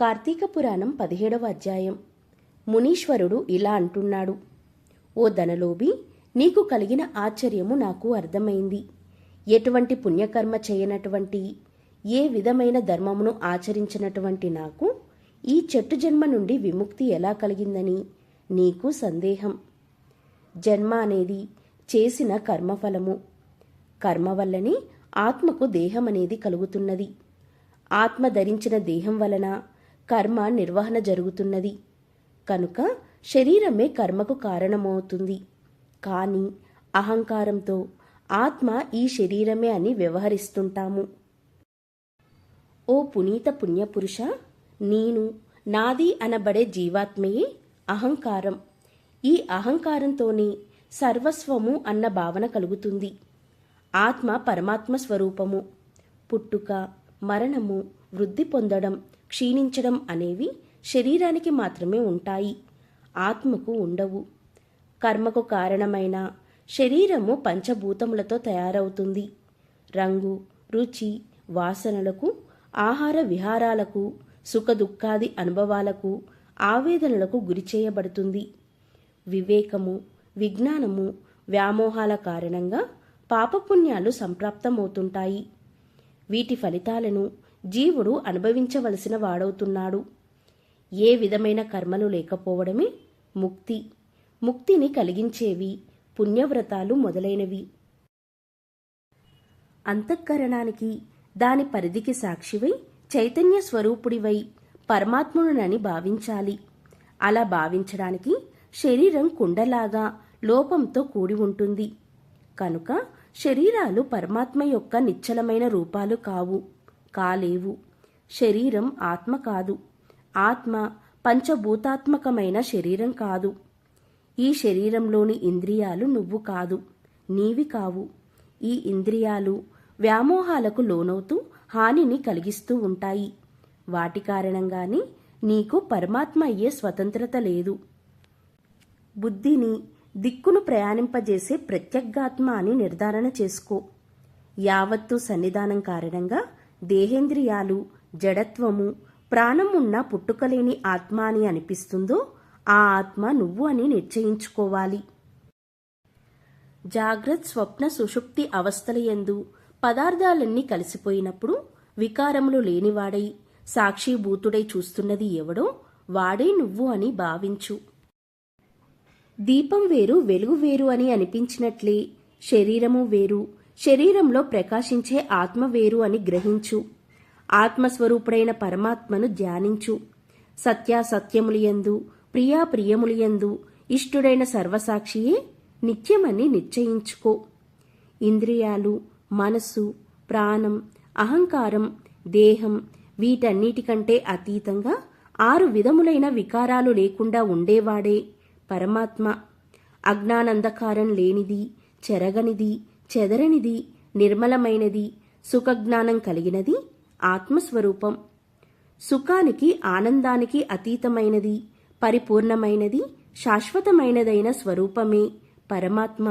కార్తీక పురాణం పదిహేడవ అధ్యాయం. మునీశ్వరుడు ఇలా అంటున్నాడు ఓ ధనలోభి నీకు కలిగిన ఆశ్చర్యము నాకు అర్థమైంది. ఎటువంటి పుణ్యకర్మ చేయనటువంటి ఏ విధమైన ధర్మమును ఆచరించినటువంటి నాకు ఈ చెట్టు జన్మ నుండి విముక్తి ఎలా కలిగిందని నీకు సందేహం. జన్మ అనేది చేసిన కర్మఫలము. కర్మ వల్లనే ఆత్మకు దేహం అనేది కలుగుతున్నది. ఆత్మ ధరించిన దేహం వలన కర్మ నిర్వహణ జరుగుతున్నది. కనుక శరీరమే కర్మకు కారణమవుతుంది. కానీ అహంకారంతో ఆత్మ ఈ శరీరమే అని వ్యవహరిస్తుంటాము. ఓ పునీత పుణ్యపురుష నేను నాది అనబడే జీవాత్మయే అహంకారం. ఈ అహంకారంతోనే సర్వస్వము అన్న భావన కలుగుతుంది. ఆత్మ పరమాత్మ స్వరూపము. పుట్టుక మరణము వృద్ధి పొందడం క్షీణించడం అనేవి శరీరానికి మాత్రమే ఉంటాయి. ఆత్మకు ఉండవు. కర్మకు కారణమైన శరీరము పంచభూతములతో తయారవుతుంది. రంగు రుచి వాసనలకు ఆహార విహారాలకు సుఖదుఖాది అనుభవాలకు ఆవేదనలకు గురి చేయబడుతుంది. వివేకము విజ్ఞానము వ్యామోహాల కారణంగా పాపపుణ్యాలు సంప్రాప్తమవుతుంటాయి. వీటి ఫలితాలను జీవుడు అనుభవించవలసిన వాడవుతున్నాడు. ఏ విధమైన కర్మలు లేకపోవడమే ముక్తి. ముక్తిని కలిగించేవి పుణ్యవ్రతాలు మొదలైనవి. అంతఃకరణానికి దాని పరిధికి సాక్షివై చైతన్య స్వరూపుడివై పరమాత్ముడునని భావించాలి. అలా భావించడానికి శరీరం కుండలాగా లోపంతో కూడి ఉంటుంది. కనుక శరీరాలు పరమాత్మ యొక్క నిశ్చలమైన రూపాలు కావు. కాలేవు. శరీరం ఆత్మ కాదు. ఆత్మ పంచభూతాత్మకమైన శరీరం కాదు. ఈ శరీరంలోని ఇంద్రియాలు నువ్వు కాదు నీవి కావు. ఈ ఇంద్రియాలు వ్యామోహాలకు లోనవుతూ హానిని కలిగిస్తూ ఉంటాయి. వాటి కారణంగానే నీకు పరమాత్మ అయ్యే స్వతంత్రత లేదు. బుద్ధిని దిక్కును ప్రయాణింపజేసే ప్రత్యగాత్మ అని నిర్ధారణ చేసుకో. యావత్తు సన్నిధానం కారణంగా దేహేంద్రియాలు జడత్వము ప్రాణం ఉన్న పుట్టుకలేని ఆత్మ అని అనిపిస్తుందో ఆ ఆత్మ నువ్వు అని నిశ్చయించుకోవాలి. జాగ్రత్త స్వప్న సుషుప్తి అవస్థలయందు పదార్థాలన్నీ కలిసిపోయినప్పుడు వికారములు లేనివాడై సాక్షిభూతుడై చూస్తున్నది ఎవడో వాడే నువ్వు అని భావించు. దీపం వేరు వెలుగు వేరు అని అనిపించినట్లే శరీరము వేరు శరీరంలో ప్రకాశించే ఆత్మ వేరు అని గ్రహించు. ఆత్మస్వరూపుడైన పరమాత్మను ధ్యానించు. సత్యాసత్యములియందు ప్రియాప్రియములియందు ఇష్టుడైన సర్వసాక్షియే నిత్యమని నిశ్చయించుకో. ఇంద్రియాలు మనస్సు ప్రాణం అహంకారం దేహం వీటన్నిటికంటే అతీతంగా ఆరు విధములైన వికారాలు లేకుండా ఉండేవాడే పరమాత్మ. అజ్ఞానంధకారం లేనిది చెరగనిది చెదరనిది నిర్మలమైనది సుఖజ్ఞానం కలిగినది ఆత్మస్వరూపం. సుఖానికి ఆనందానికి అతీతమైనది పరిపూర్ణమైనది శాశ్వతమైనదైన స్వరూపమే పరమాత్మ.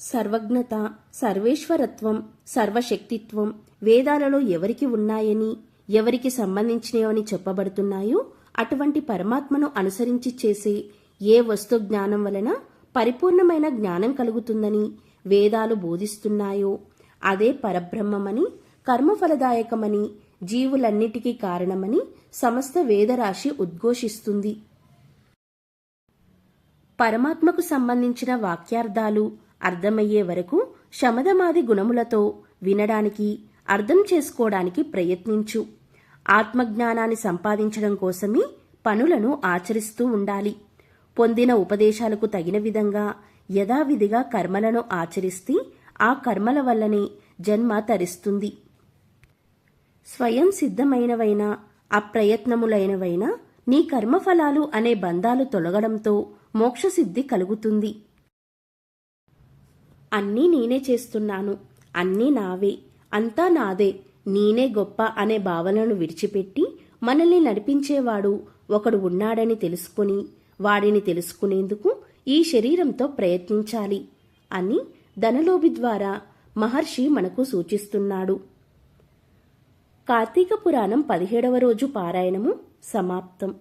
సర్వజ్ఞత సర్వేశ్వరత్వం సర్వశక్తిత్వం వేదాలలో ఎవరికి ఉన్నాయని ఎవరికి సంబంధించినవని చెప్పబడుతున్నాయో అటువంటి పరమాత్మను అనుసరించి చేసే ఏ వస్తు జ్ఞానం వలన పరిపూర్ణమైన జ్ఞానం కలుగుతుందని వేదాలు బోధిస్తున్నాయో? అదే పరబ్రహ్మమని కర్మఫలదాయకమని జీవులన్నిటికీ కారణమని సమస్త వేదరాశి ఉద్ఘోషిస్తుంది. పరమాత్మకు సంబంధించిన వాక్యార్థాలు అర్థమయ్యే వరకు శమదమాది గుణములతో వినడానికి అర్థం చేసుకోవడానికి ప్రయత్నించు. ఆత్మజ్ఞానాన్ని సంపాదించడం కోసమే పనులను ఆచరిస్తూ ఉండాలి. పొందిన ఉపదేశాలకు తగిన విధంగా యథావిధిగా కర్మలను ఆచరిస్తే ఆ కర్మల వల్లనే జన్మ తరిస్తుంది. స్వయం సిద్ధమైనవైనా అప్రయత్నములైనవైనా నీ కర్మఫలాలు అనే బంధాలు తొలగడంతో మోక్షసిద్ధి కలుగుతుంది. అన్నీ నేనే చేస్తున్నాను అన్నీ నావే అంతా నాదే నేనే గొప్ప అనే భావనను విడిచిపెట్టి మనల్ని నడిపించేవాడు ఒకడు ఉన్నాడని తెలుసుకుని వాడిని తెలుసుకునేందుకు ఈ శరీరంతో ప్రయత్నించాలి అని ధనలోభి ద్వారా మహర్షి మనకు సూచిస్తున్నాడు. కార్తీక పురాణం పదిహేడవ రోజు పారాయణము సమాప్తం.